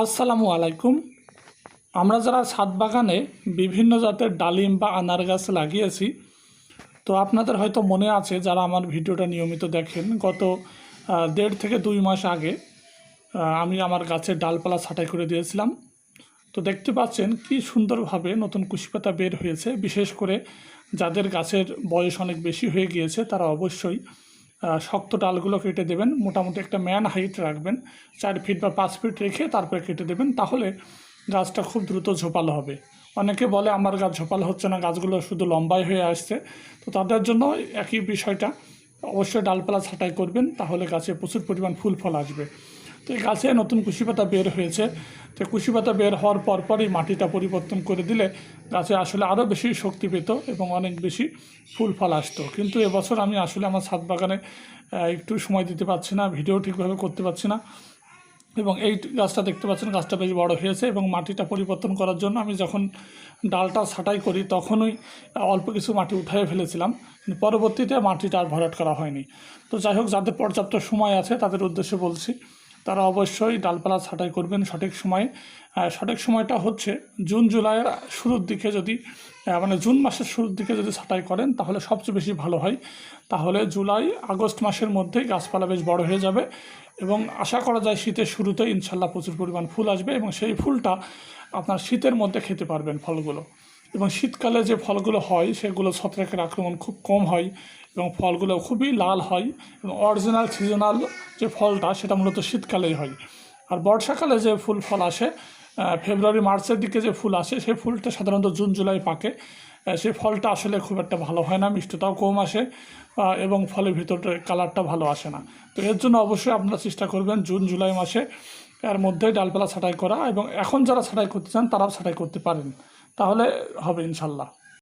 আসসালামু আলাইকুম। আমরা যারা ছাদ বাগানে বিভিন্ন জাতের ডালিম বা আনার গাছ লাগিয়েছি, তো আপনাদের হয়তো মনে আছে যারা আমার ভিডিওটা নিয়মিত দেখেন, গত দেড় থেকে দুই মাস আগে আমি আমার গাছের ডালপালা ছাঁটাই করে দিয়েছিলাম। তো দেখতে পাচ্ছেন কি সুন্দরভাবে নতুন কুশিপাতা বের হয়েছে। বিশেষ করে যাদের গাছের বয়স অনেক বেশি হয়ে গিয়েছে, তারা অবশ্যই শক্ত ডালগুলো কেটে দেবেন। মোটামুটি একটা ম্যান হাইট রাখবেন। চার ফিট বা পাঁচ ফিট রেখে তারপরে কেটে দেবেন। তাহলে গাছটা খুব দ্রুত ঝোপালো হবে। অনেকে বলে, আমার গাছ ঝোপালো হচ্ছে না, গাছগুলো শুধু লম্বাই হয়ে আসছে। তো তাদের জন্য একই বিষয়টা। অবশ্যই ডালপালা ছাঁটাই করবেন, তাহলে গাছে প্রচুর পরিমাণ ফুল ফল আসবে। তো গাছে নতুন কুশি পাতা বের হয়েছে, তো কুশি পাতা বের হওয়ার পর পরপরই মাটিটা পরিবর্তন করে দিলে গাছে আসলে আরও বেশি শক্তি পেত এবং অনেক বেশি ফুল ফল আসতো। কিন্তু এবছর আমি আসলে আমার ছাদ বাগানে একটু সময় দিতে পারছি না, ভিডিও ঠিকভাবে করতে পারছি না। এবং এই গাছটা দেখতে পাচ্ছেন, গাছটা বেশ বড় হয়েছে এবং মাটিটা পরিবর্তন করার জন্য আমি যখন ডালটা ছাঁটাই করি তখনই অল্প কিছু মাটি উঠাই ফেলেছিলাম। পরবর্তীতে মাটিটা আর ভরাট করা হয়নি। তো যাই হোক, যাদের পর্যাপ্ত সময় আছে তাদের উদ্দেশ্যে বলছি তারা অবশ্যই ডালপালা ছাঁটাই করবেন সঠিক সময়ে। সঠিক সময়টা হচ্ছে জুন, জুলাইয়ের শুরুর দিকে যদি মানে জুন মাসের শুরুর দিকে যদি ছাঁটাই করেন তাহলে সবচেয়ে বেশি ভালো হয়। তাহলে জুলাই, আগস্ট মাসের মধ্যেই গাছপালা বেশ বড় হয়ে যাবে এবং আশা করা যায় শীতের শুরুতে ইনশাল্লাহ প্রচুর পরিমাণ ফুল আসবে এবং সেই ফুলটা আপনার শীতের মধ্যে খেতে পারবেন ফলগুলো। এবং শীতকালে যে ফলগুলো হয়, সেগুলো ছত্রাকের আক্রমণ খুব কম হয় এবং ফলগুলো খুবই লাল হয় এবং অরিজিনাল সিজনাল যে ফলটা, সেটা মূলত শীতকালেই হয়। আর বর্ষাকালে যে ফুল ফল আসে ফেব্রুয়ারি, মার্চের দিকে যে ফুল আসে, সেই ফুলটা সাধারণত জুন, জুলাই পাকে। সেই ফলটা আসলে খুব একটা ভালো হয় না, মিষ্টতাও কম আসে এবং ফলের ভিতরটা কালারটা ভালো আসে না। তো এর জন্য অবশ্যই আপনারা চেষ্টা করবেন জুন, জুলাই মাসে এর মধ্যে ডালপালা ছাঁটাই করা এবং এখন যারা ছাঁটাই করতে চান, তারাও ছাঁটাই করতে পারেন। তাহলে হবে ইনশাল্লাহ।